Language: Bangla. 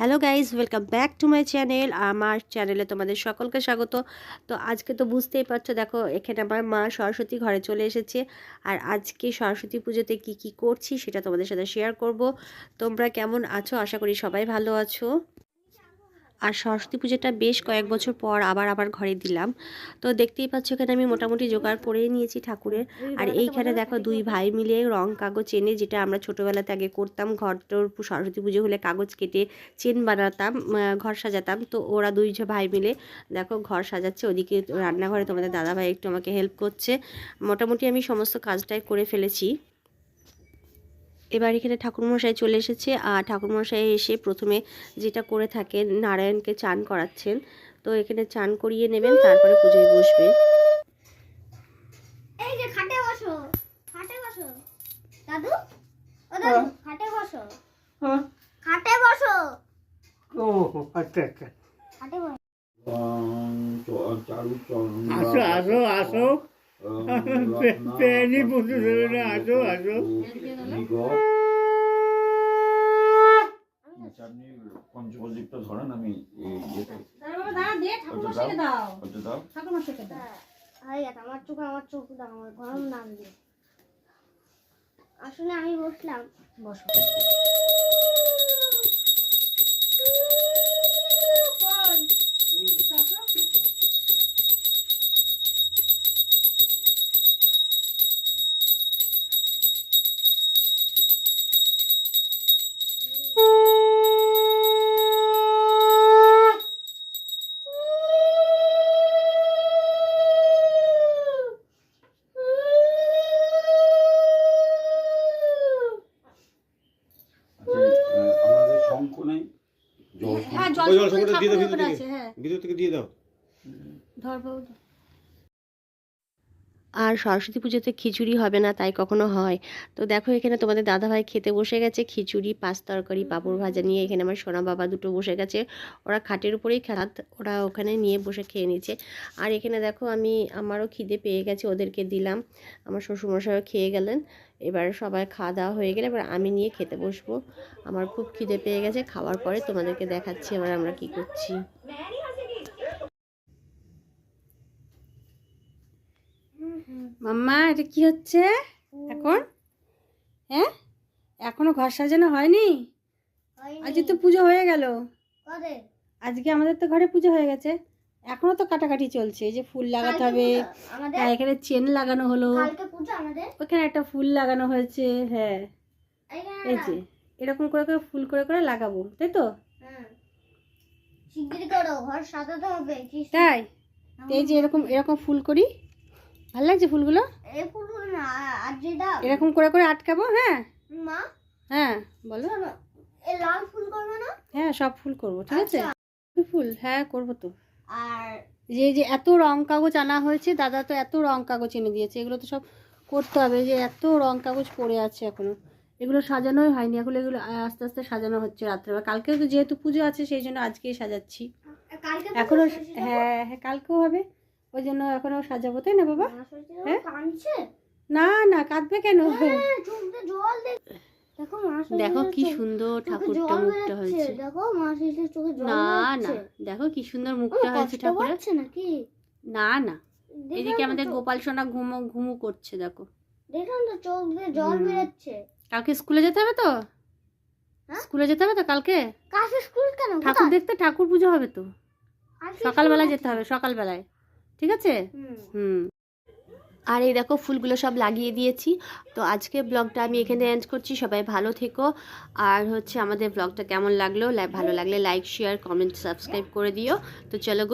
Hello guys welcome back to my channel. আমার চ্যানেলে তোমাদের সকলকে স্বাগত। তো আজকে তো বুঝতেই পারছ, দেখো, এখানে আমার মা সরস্বতী ঘরে চলে এসেছে। আর আজকে সরস্বতী পুজোতে কি কি করছি সেটা তোমাদের সাথে শেয়ার করব। তোমরা কেমন আছো? আশা করি সবাই ভালো আছো। আর সরস্বতী পুজোটা বেশ কয়েক বছর পর আবার আবার ঘরে দিলাম। তো দেখতেই পাচ্ছ এখানে আমি মোটামুটি জোগাড় করেই নিয়েছি ঠাকুরের। আর এইখানে দেখো দুই ভাই মিলে রং কাগজ এনে যেটা আমরা ছোটোবেলাতে আগে করতাম ঘর ঘরটোর সরস্বতী পুজো হলে কাগজ কেটে চেন বানাতাম ঘর সাজাতাম। তো ওরা দুই যে ভাই মিলে দেখো ঘর সাজাচ্ছে। ওদিকে রান্নাঘরে তোমাদের দাদা ভাই একটু আমাকে হেল্প করছে। মোটামুটি আমি সমস্ত কাজটাই করে ফেলেছি। এবার এখানে ঠাকুরমশাই চলে এসেছে আর ঠাকুরমশাই এসে প্রথমে যেটা করে থাকেন নারায়ণকে চান করাচ্ছেন। তো এখানে চান করিয়ে নেবেন তারপরে পুজোয় বসবে এই যে খাটে বসো খাটে বসো। দাদু? ও দাদু খাটে বসো। হ্যাঁ। খাটে বসো। ও আচ্ছা আচ্ছা। খাটে বসো। আসো আসো আসো। পেনি বন্ধু ধরে না আসো আসো। আপনি ধরেন আমি গেছে আমার চোখ আমার চোখ দাও গরম আসলে আমি বসলাম। বসো। হ্যাঁ জল সংকট দিয়ে দাও থেকে। হ্যাঁ। থেকে দিয়ে দাও। ধর বাবু। আর সরস্বতী পুজোতে খিচুড়ি হবে না, তাই কখনো হয়। তো দেখো এখানে তোমাদের দাদাভাই খেতে বসে গেছে, খিচুড়ি, পাঁচ তরকারি, পাঁপড় ভাজা নিয়ে এখানে আমার সোনা বাবা দুটো বসে গেছে। ওরা খাটের উপরেই খেলাত ওরা ওখানে নিয়ে বসে খেয়ে নিচ্ছে। আর এখানে দেখো আমি, আমারও খিদে পেয়ে গেছে, ওদেরকে দিলাম। আমার শ্বশুরমশাইও খেয়ে গেলেন। এবার সবাই খাওয়া দাওয়া হয়ে গেলে এবার আমি নিয়ে খেতে বসবো। আমার খুব খিদে পেয়ে গেছে, খাওয়ার পরে তোমাদেরকে দেখাচ্ছি এবার আমরা কি করছি। মাম্মা এটা কি হচ্ছে? এখন? হ্যাঁ? এখনও ঘর সাজানো হয়নি? আজকে তো পুজো হয়ে গেল। আজকে আমাদের তো ঘরে পুজো হয়ে গেছে। এখনও তো কাটাকাটি চলছে এই যে ফুল লাগাতে হবে। হ্যাঁ এখানে চেন লাগানো হলো। ওখানে একটা ফুল লাগানো হয়েছে হ্যাঁ। এই যে এরকম করে করে ফুল করে করে লাগাবো তাই তো? তাই? এই যে এরকম এরকম ফুল করি। ভালো লাগছে ফুলগুলো? এই ফুলগুলো না আর এরকম করে করে আটকাবো হ্যাঁ? মা হ্যাঁ বলো। এই লাল ফুল করবে না? হ্যাঁ সব ফুল করব ঠিক আছে? আচ্ছা। ফুল হ্যাঁ করব তো। আর যে যে এত রং কাগজ আনা হয়েছে দাদা তো এত রং কাগজ এনে দিয়েছে এগুলো তো সব করতে হবে যে এত রং কাগজ পড়ে আছে এখনও। এগুলো সাজানোই হয়নি এখন এগুলো আস্তে আস্তে সাজানো হচ্ছে রাত্রেবেলা কালকেও তো যেহেতু পুজো আছে সেই জন্য আজকেই সাজাচ্ছি। এখনও হ্যাঁ হ্যাঁ কালকেও হবে। ওই জন্য এখনও সাজাবো তাই না বাবা? হ্যাঁ? না না কাঁদবে কেন? হ্যাঁ, দেখো কি সুন্দর ঠাকুরটা মুখটা হয়েছে। না না দেখো কি সুন্দর মুখটা হয়েছে ঠাকুরের। না না। এদিকে আমাদের গোপাল সোনা ঘুমো ঘুমু করছে দেখো। দেখলাম তো চোখ দিয়ে জল বেরোচ্ছে। কালকে স্কুলে যেতে হবে তো? হ্যাঁ? স্কুলে যেতে হবে তো কালকে? কাছে স্কুল কেন? ঠাকুর দেখতে ঠাকুর পুজো হবে তো। আজকে সকালবেলায় যেতে হবে সকালবেলায়। ঠিক আছে? হুম। আর এই দেখো ফুলগুলো সব লাগিয়ে দিয়েছি। তো আজকে ব্লগটা আমি এখানে এন্ড করছি। সবাই ভালো থেকো। আর হচ্ছে আমাদের ব্লগটা কেমন লাগল? ভালো লাগলে লাইক শেয়ার কমেন্ট সাবস্ক্রাইব করে দিও। তো চলো